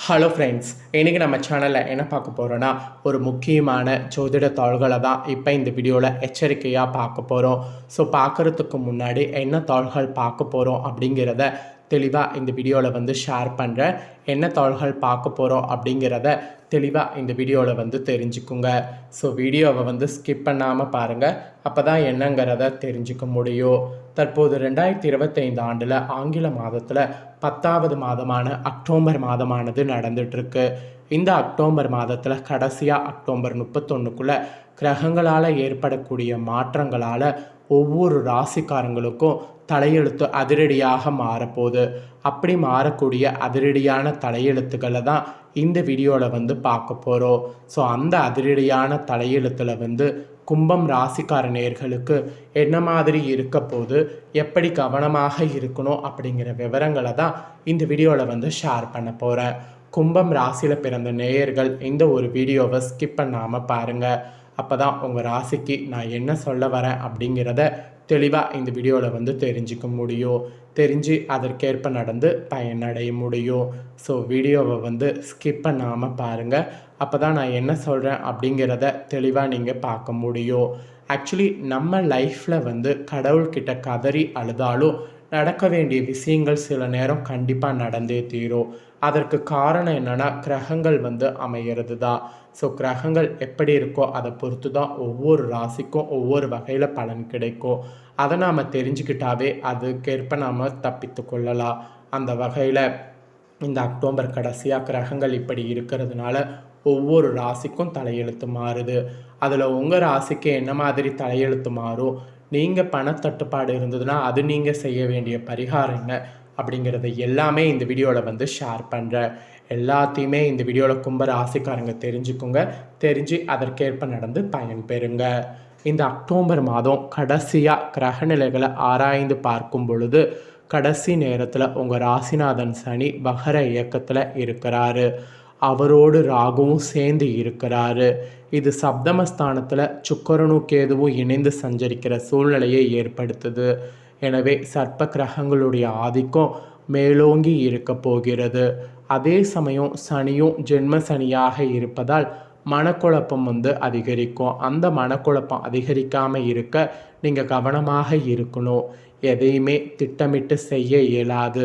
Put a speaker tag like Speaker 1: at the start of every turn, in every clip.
Speaker 1: Hello friends இன்றைக்கி நம்ம சேனலில் என்ன பார்க்க போகிறோன்னா ஒரு முக்கியமான ஜோதிட தாள்களை தான் இப்போ இந்த வீடியோவில் எச்சரிக்கையாக பார்க்க போகிறோம் ஸோ பார்க்குறதுக்கு முன்னாடி என்ன தாள்கள் பார்க்க போகிறோம் அப்படிங்கிறத தெளிவாக இந்த வீடியோவில் வந்து ஷேர் பண்ணுறேன் என்ன தாள்கள் பார்க்க போகிறோம் அப்படிங்கிறத தெளிவாக இந்த வீடியோவில் வந்து தெரிஞ்சுக்குங்க. ஸோ வீடியோவை வந்து ஸ்கிப் பண்ணாமல் பாருங்கள் அப்போ தான் என்னங்கிறத தெரிஞ்சுக்க முடியும். தற்போது ரெண்டாயிரத்தி இருபத்தைந்து ஆண்டில் ஆங்கில மாதத்தில் பத்தாவது மாதமான அக்டோபர் மாதமானது நடந்துகிட்ருக்கு இந்த அக்டோபர் மாதத்தில் கடைசியாக அக்டோபர் முப்பத்தொன்றுக்குள்ளே கிரகங்களால் ஏற்படக்கூடிய மாற்றங்களால் ஒவ்வொரு ராசிக்காரங்களுக்கும் தலையெழுத்து அதிரடியாக மாறப்போகுது. அப்படி மாறக்கூடிய அதிரடியான தலையெழுத்துக்களை தான் இந்த வீடியோவில் வந்து பார்க்க போகிறோம் ஸோ அந்த அதிரடியான தலையெழுத்தில் வந்து கும்பம் ராசிக்கார நேர்களுக்கு என்ன மாதிரி இருக்க போது எப்படி கவனமாக இருக்கணும் அப்படிங்கிற விவரங்களை தான் இந்த வீடியோவில் வந்து ஷேர் பண்ண போகிறேன் கும்பம் ராசியில் பிறந்த நேயர்கள் இந்த ஒரு வீடியோவை ஸ்கிப் பண்ணாமல் பாருங்கள் அப்போ தான் உங்கள் ராசிக்கு நான் என்ன சொல்ல வரேன் அப்படிங்கிறத தெளிவாக இந்த வீடியோவில் வந்து தெரிஞ்சுக்க முடியும். தெரிஞ்சு அதற்கேற்ப நடந்து பயனடைய முடியும். ஸோ வீடியோவை வந்து ஸ்கிப் பண்ணாமல் பாருங்கள் அப்போ தான் நான் என்ன சொல்கிறேன் அப்படிங்கிறத தெளிவாக நீங்கள் பார்க்க முடியும். ஆக்சுவலி நம்ம லைஃப்பில் வந்து கடவுள்கிட்ட கதறி அழுதாலும் நடக்க வேண்டிய விஷயங்கள் சில நேரம் கண்டிப்பாக நடந்தே தீரும். அதற்கு காரணம் என்னென்னா கிரகங்கள் வந்து அமைகிறது தான் ஸோ கிரகங்கள் எப்படி இருக்கோ அதை பொறுத்து தான் ஒவ்வொரு ராசிக்கும் ஒவ்வொரு வகையில் பலன் கிடைக்கும். அதை நாம் தெரிஞ்சுக்கிட்டாவே அதுக்கேற்ப நாம் தப்பித்து கொள்ளலாம். அந்த வகையில் இந்த அக்டோபர் கடைசியாக கிரகங்கள் இப்படி இருக்கிறதுனால ஒவ்வொரு ராசிக்கும் தலையெழுத்து மாறுது. அதில் உங்கள் ராசிக்கு என்ன மாதிரி தலையெழுத்து மாறும்? நீங்கள் பணத்தட்டுப்பாடு இருந்ததுன்னா அது நீங்கள் செய்ய வேண்டிய பரிகாரம் என்ன? அப்படிங்கிறத எல்லாமே இந்த வீடியோவில் வந்து ஷேர் பண்ணுறேன் எல்லாத்தையுமே இந்த வீடியோவில் கும்ப ராசிக்காரங்க தெரிஞ்சுக்குங்க. தெரிஞ்சு அதற்கேற்ப நடந்து பயன் பெறுங்க. இந்த அக்டோபர் மாதம் கடைசியாக கிரகநிலைகளை ஆராய்ந்து பார்க்கும் பொழுது கடைசி நேரத்தில் உங்கள் ராசிநாதன் சனி வகர இயக்கத்தில் இருக்கிறாரு. அவரோடு ராகுவும் சேர்ந்து இருக்கிறாரு. இது சப்தமஸ்தானத்தில் சுக்கரனும் கேதுவும் இணைந்து சஞ்சரிக்கிற சூழ்நிலையை ஏற்படுத்துது. எனவே சர்ப்ப கிரகங்களுடைய ஆதிக்கம் மேலோங்கி இருக்க போகிறது. அதே சமயம் சனியும் ஜென்ம சனியாக இருப்பதால் மனக்குழப்பம் வந்து அதிகரிக்கும். அந்த மனக்குழப்பம் அதிகரிக்காமல் இருக்க நீங்கள் கவனமாக இருக்கணும். எதையுமே திட்டமிட்டு செய்ய இயலாது.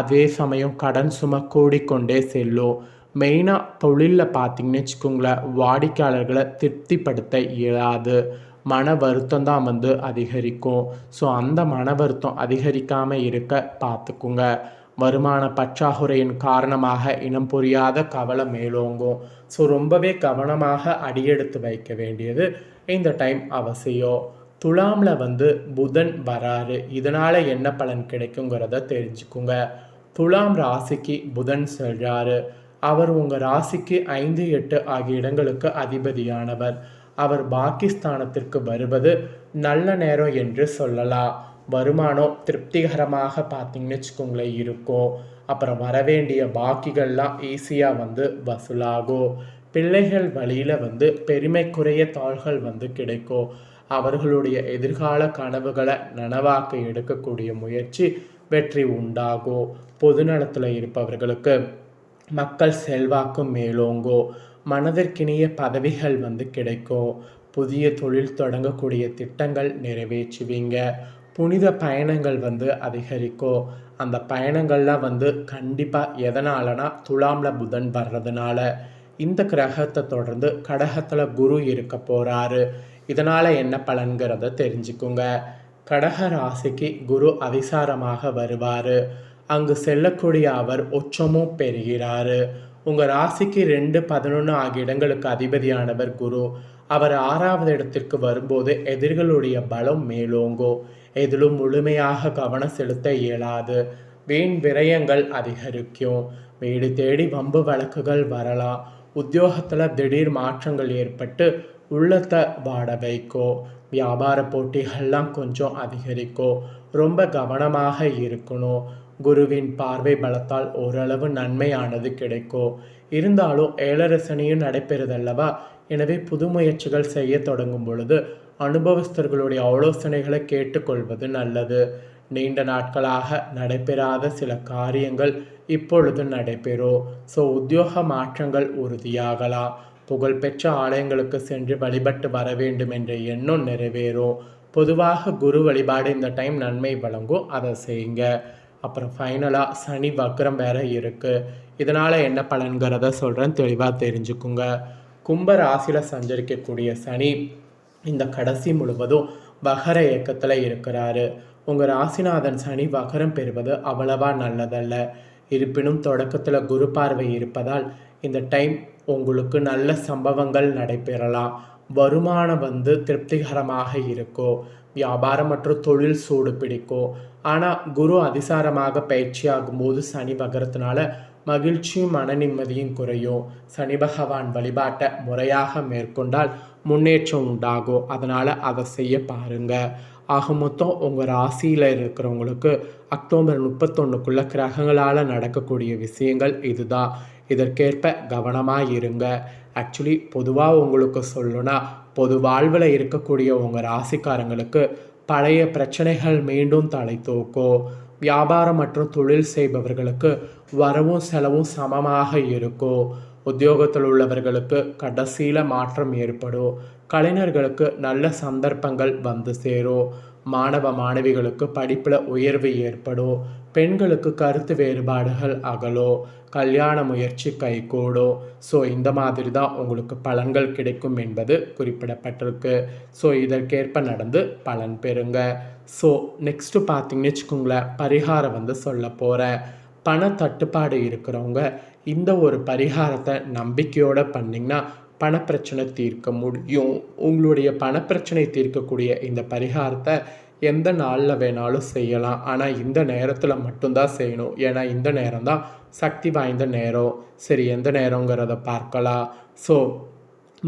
Speaker 1: அதே சமயம் கடன் சும கூடிக்கொண்டே செல்லும். மெயினாக தொழிலில் பார்த்தீங்கன்னு வச்சுக்கோங்களேன் வாடிக்கையாளர்களை திருப்திப்படுத்த இயலாது. மன வருத்தம் தான் வந்து அதிகரிக்கும். ஸோ அந்த மன வருத்தம் அதிகரிக்காமல் இருக்க பார்த்துக்குங்க. வருமான பற்றாக்குறையின் காரணமாக இனம் புரியாத கவலை மேலோங்கும். ஸோ ரொம்பவே கவனமாக அடியெடுத்து வைக்க வேண்டியது இந்த டைம் அவசியம். துலாமில் வந்து புதன் வராரு. இதனால் என்ன பலன் கிடைக்குங்கிறத தெரிஞ்சுக்குங்க. துலாம் ராசிக்கு புதன் செல்றாரு. அவர் உங்கள் ராசிக்கு ஐந்து எட்டு ஆகிய இடங்களுக்கு அதிபதியானவர். அவர் பாகிஸ்தானத்திற்கு வருவது நல்ல நேரம் என்று சொல்லலாம் வருமானம் திருப்திகரமாக பார்த்தீங்கன்னு வச்சுக்கோங்களேன் இருக்கும். அப்புறம் வரவேண்டிய பாக்கிகள்லாம் ஈஸியாக வந்து வசூலாகும். பிள்ளைகள் வழியில் வந்து பெருமைக்குரிய தாள்கள் வந்து கிடைக்கும். அவர்களுடைய எதிர்கால கனவுகளை நனவாக்க எடுக்கக்கூடிய முயற்சி வெற்றி உண்டாகும். பொதுநலத்தில் இருப்பவர்களுக்கு மக்கள் செல்வாக்கு மேலோங்கோ மனதிற்கினிய பதவிகள் வந்து கிடைக்கும் புதிய தொழில் தொடங்கக்கூடிய திட்டங்கள் நிறைவேற்றுவீங்க. புனித பயணங்கள் வந்து அதிகரிக்கும் அந்த பயணங்கள்லாம் வந்து கண்டிப்பாக எதனாலனா துலாமில் புதன் வர்றதுனால. இந்த கிரகத்தை தொடர்ந்து கடகத்தில் குரு இருக்க போகிறாரு இதனால் என்ன பலன்கிறத தெரிஞ்சுக்குங்க. கடக ராசிக்கு குரு அதிசாரமாக வருவார். அங்கு செல்லக்கூடிய அவர் உச்சமும் பெறுகிறாரு. உங்கள் ராசிக்கு ரெண்டு பதினொன்று ஆகிய இடங்களுக்கு அதிபதியானவர் குரு. அவர் ஆறாவது இடத்திற்கு வரும்போது எதிர்களுடைய பலம் மேலோங்கோ. எதிலும் முழுமையாக கவனம் செலுத்த இயலாது. வீண் விரயங்கள் அதிகரிக்கும். வீடு தேடி வம்பு வழக்குகள் வரலாம். உத்தியோகத்தில் திடீர் மாற்றங்கள் ஏற்பட்டு உள்ளத்தை வாட வைக்கோ. வியாபார போட்டிகள்லாம் கொஞ்சம் அதிகரிக்கும் ரொம்ப கவனமாக இருக்கணும். குருவின் பார்வை பலத்தால் ஓரளவு நன்மையானது கிடைக்கும் இருந்தாலும் ஏழரசனியும் நடைபெறுதல்லவா? எனவே புது முயற்சிகள் செய்ய தொடங்கும் பொழுது அனுபவஸ்தர்களுடைய ஆலோசனைகளை கேட்டுக்கொள்வது நல்லது. நீண்ட நாட்களாக நடைபெறாத சில காரியங்கள் இப்பொழுது நடைபெறும் ஸோ உத்தியோக மாற்றங்கள் உறுதியாகலாம். புகழ்பெற்ற ஆலயங்களுக்கு சென்று வழிபட்டு வர வேண்டும் என்ற எண்ணம் நிறைவேறும் பொதுவாக குரு வழிபாடு இந்த டைம் நன்மை வழங்கும். அதை செய்யுங்க. அப்புறம் ஃபைனலாக சனி வக்ரம் வேறு இருக்குது இதனால் என்ன பலன்கிறத சொல்கிறேன் தெளிவாக தெரிஞ்சுக்குங்க. கும்ப ராசியில் சஞ்சரிக்கக்கூடிய சனி இந்த கடைசி முழுவதும் வகர இயக்கத்தில் இருக்கிறாரு. உங்கள் ராசிநாதன் சனி வகரம் பெறுவது அவ்வளவா நல்லதல்ல. இருப்பினும் தொடக்கத்தில் குரு பார்வை இருப்பதால் இந்த டைம் உங்களுக்கு நல்ல சம்பவங்கள் நடைபெறலாம். வருமானம் வந்து திருப்திகரமாக இருக்கும் வியாபாரம் மற்றும் தொழில் சூடு பிடிக்கும் ஆனால் குரு அதிசாரமாக பயிற்சியாகும் போது சனி பகரத்தினால மகிழ்ச்சியும் மன நிம்மதியும் குறையும். சனி பகவான் வழிபாட்டை முறையாக மேற்கொண்டால் முன்னேற்றம் உண்டாகும் அதனால் அதை செய்ய பாருங்கள் ஆக மொத்தம் உங்கள் ராசியில் இருக்கிறவங்களுக்கு அக்டோபர் முப்பத்தொன்னுக்குள்ள கிரகங்களால் நடக்கக்கூடிய விஷயங்கள் இதுதான். இதற்கேற்ப கவனமாக இருங்க ஆக்சுவலி பொதுவாக உங்களுக்கு சொல்லணும்னா பொது வாழ்வில் இருக்கக்கூடிய உங்கள் ராசிக்காரங்களுக்கு பழைய பிரச்சனைகள் மீண்டும் தலை தூக்கும் வியாபாரம் மற்றும் தொழில் செய்பவர்களுக்கு வரவும் செலவும் சமமாக இருக்கும் உத்தியோகத்தில் உள்ளவர்களுக்கு கடைசியில் மாற்றம் ஏற்படும். கலைஞர்களுக்கு நல்ல சந்தர்ப்பங்கள் வந்து சேரும். மாணவ மாணவிகளுக்கு படிப்பில் உயர்வு ஏற்படும். பெண்களுக்கு கருத்து வேறுபாடுகள் அகலோ கல்யாண முயற்சி கைகூடோ. ஸோ இந்த மாதிரி தான் உங்களுக்கு பலன்கள் கிடைக்கும் என்பது குறிப்பிடப்பட்டிருக்கு. ஸோ இதற்கேற்ப நடந்து பலன் பெறுங்க. ஸோ நெக்ஸ்ட்டு பார்த்தீங்கன்னு வச்சுக்கோங்களேன் பரிகாரம் வந்து சொல்ல போகிறேன் பண தட்டுப்பாடு இருக்கிறவங்க இந்த ஒரு பரிகாரத்தை நம்பிக்கையோடு பண்ணிங்கன்னா பணப்பிரச்சனை தீர்க்க முடியும். உங்களுடைய பணப்பிரச்சனை தீர்க்கக்கூடிய இந்த பரிகாரத்தை எந்த நாளில் வேணாலும் செய்யலாம். ஆனால் இந்த நேரத்தில் மட்டும்தான் செய்யணும். ஏன்னா இந்த நேரம் தான் சக்தி வாய்ந்த நேரம். சரி எந்த நேரங்கிறத பார்க்கலாம். ஸோ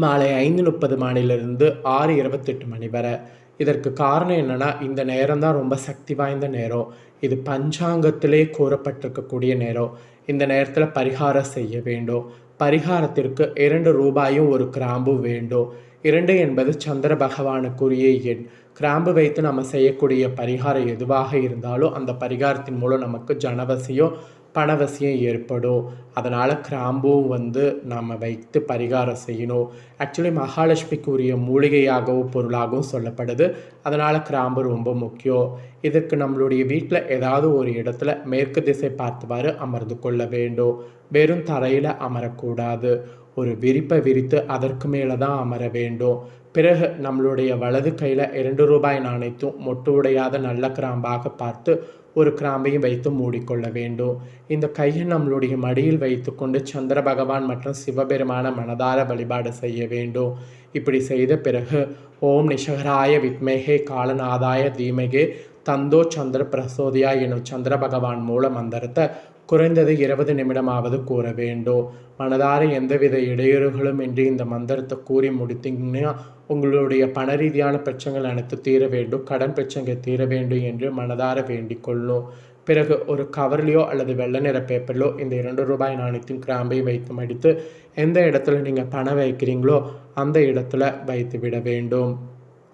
Speaker 1: மாலை ஐந்து முப்பது மணிலிருந்து ஆறு இருபத்தெட்டு மணி வரை. இதற்கு காரணம் என்னென்னா இந்த நேரம் தான் ரொம்ப சக்தி வாய்ந்த நேரம். இது பஞ்சாங்கத்திலே கூறப்பட்டிருக்கக்கூடிய நேரம். இந்த நேரத்தில் பரிகாரம் செய்ய வேண்டும். பரிகாரத்திற்கு இரண்டு ரூபாயும் ஒரு கிராம்பு வேண்டும். இரண்டு என்பது சந்திர பகவானுக்குரிய எண். கிராம்பு வைத்து நம்ம செய்யக்கூடிய பரிகாரம் எதுவாக இருந்தாலும் அந்த பரிகாரத்தின் மூலம் நமக்கு ஜனவசியம் பணவசியம் ஏற்படும். அதனால் கிராம்பும் வந்து நம்ம வைத்து பரிகாரம் செய்யணும். ஆக்சுவலி மகாலட்சுமிக்கு உரிய மூலிகையாகவும் பொருளாகவும் சொல்லப்படுது. அதனால் கிராம்பு ரொம்ப முக்கியம். இதற்கு நம்மளுடைய வீட்டில் ஏதாவது ஒரு இடத்துல மேற்கு திசை பார்த்துவாறு அமர்ந்து கொள்ள வேண்டும். வெறும் தரையில் அமரக்கூடாது. ஒரு விரிப்பை விரித்து அதற்கு மேலே தான் அமர வேண்டும். பிறகு நம்மளுடைய வலது கையில் இரண்டு ரூபாய் நாணயத்தும் மொட்டு உடையாத நல்ல கிராம்பாக பார்த்து ஒரு கிராம்பையும் வைத்து மூடிக்கொள்ள வேண்டும். இந்த கையை நம்மளுடைய மடியில் வைத்துக்கொண்டு சந்திர பகவான் மற்றும் சிவபெருமான மனதார வழிபாடு செய்ய வேண்டும். இப்படி செய்த பிறகு ஓம் நிஷகராய வித்மேகே காலநாதாய தீமகே தந்தோ சந்திர பிரசோதியா எனும் சந்திர பகவான் மூல மந்திரத்தை குறைந்தது இருபது நிமிடமாவது கூற வேண்டும் மனதார எந்தவித இடையூறுகளும் இன்றி இந்த மந்திரத்தை கூறி முடித்தீங்கன்னா உங்களுடைய பண ரீதியான பிரச்சனைகள் அனைத்து தீர வேண்டும். கடன் பிரச்சனைகள் தீர வேண்டும் என்று மனதார வேண்டிக் கொள்ளும் பிறகு ஒரு கவர்லையோ அல்லது வெள்ளை நிற பேப்பரிலோ இந்த இரண்டு ரூபாய் நாணயத்தின் கிராம்பை வைத்து மடித்து எந்த இடத்துல நீங்கள் பணம் வைக்கிறீங்களோ அந்த இடத்துல வைத்து விட வேண்டும்.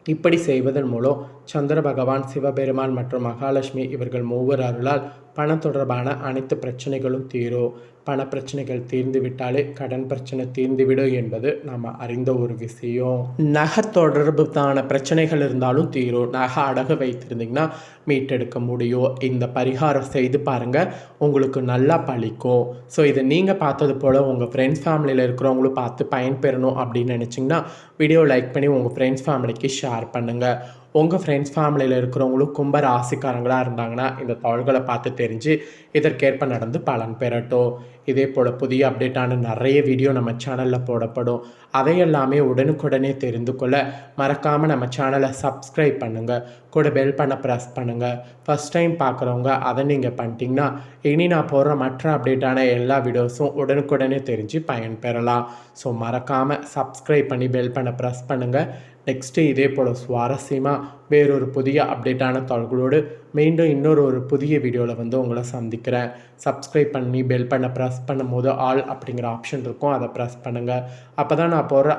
Speaker 1: இப்படி செய்வதன் மூலம் சந்திர பகவான் சிவபெருமான் மற்றும் மகாலட்சுமி இவர்கள் மூவர் அருளால் பணம் தொடர்பான அனைத்து பிரச்சனைகளும் தீரும் பண பிரச்சனைகள் தீர்ந்து விட்டாலே கடன் பிரச்சனை தீர்ந்துவிடும் என்பது நாம் அறிந்த ஒரு விஷயம். நகை தொடர்புதான பிரச்சனைகள் இருந்தாலும் தீரும் நகை அடகு வைத்திருந்தீங்கன்னா மீட்டெடுக்க முடியும். இந்த பரிகாரம் செய்து பாருங்கள் உங்களுக்கு நல்லா பழிக்கும். ஸோ இதை நீங்கள் பார்த்தது போல் உங்கள் ஃப்ரெண்ட்ஸ் ஃபேமிலியில் இருக்கிறவங்களும் பார்த்து பயன்பெறணும் அப்படின்னு நினச்சிங்கன்னா வீடியோ லைக் பண்ணி உங்கள் ஃப்ரெண்ட்ஸ் ஃபேமிலிக்கு ஷேர் பண்ணுங்கள் உங்கள் ஃப்ரெண்ட்ஸ் ஃபேமிலியில் இருக்கிறவங்களும் கும்ப ராசிக்காரங்களாக இருந்தாங்கன்னா இந்த தகவல்களை பார்த்து தெரிஞ்சு இதற்கேற்ப நடந்து பலன் பெறட்டும். இதே போல் புதிய அப்டேட்டான நிறைய வீடியோ நம்ம சேனலில் போடப்படும். அதையெல்லாமே உடனுக்குடனே தெரிந்து கொள்ள மறக்காமல் நம்ம சேனலை சப்ஸ்கிரைப் பண்ணுங்கள் கூட பெல் பண்ண ப்ரெஸ் பண்ணுங்கள் ஃபஸ்ட் டைம் பார்க்குறவங்க அதை நீங்கள் பண்ணிட்டீங்கன்னா இனி நான் போடுற மற்ற அப்டேட்டான எல்லா வீடியோஸும் உடனுக்குடனே தெரிஞ்சு பயன்பெறலாம் ஸோ மறக்காமல் சப்ஸ்கிரைப் பண்ணி பெல் பண்ண ப்ரெஸ் பண்ணுங்கள் நெக்ஸ்ட்டு இதே போல் சுவாரஸ்யமாக வேறொரு புதிய அப்டேட்டான தாள்களோடு மீண்டும் இன்னொரு ஒரு புதிய வீடியோவில் வந்து உங்களை சந்திக்கிறேன். சப்ஸ்கிரைப் பண்ணி பெல் பண்ண ப்ரெஸ் பண்ணும் போது ஆல் அப்படிங்கிற ஆப்ஷன் இருக்கும். அதை ப்ரெஸ் பண்ணுங்கள் அப்போ தான் நான் போடுற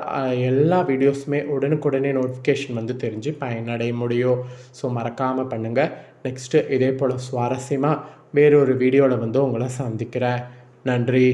Speaker 1: எல்லா வீடியோஸுமே உடனுக்குடனே நோட்டிஃபிகேஷன் வந்து தெரிஞ்சு பயனடைய முடியும். ஸோ மறக்காமல் பண்ணுங்கள் நெக்ஸ்ட்டு இதே போல் சுவாரஸ்யமாக வேறொரு வீடியோவில் வந்து உங்களை சந்திக்கிறேன். நன்றி.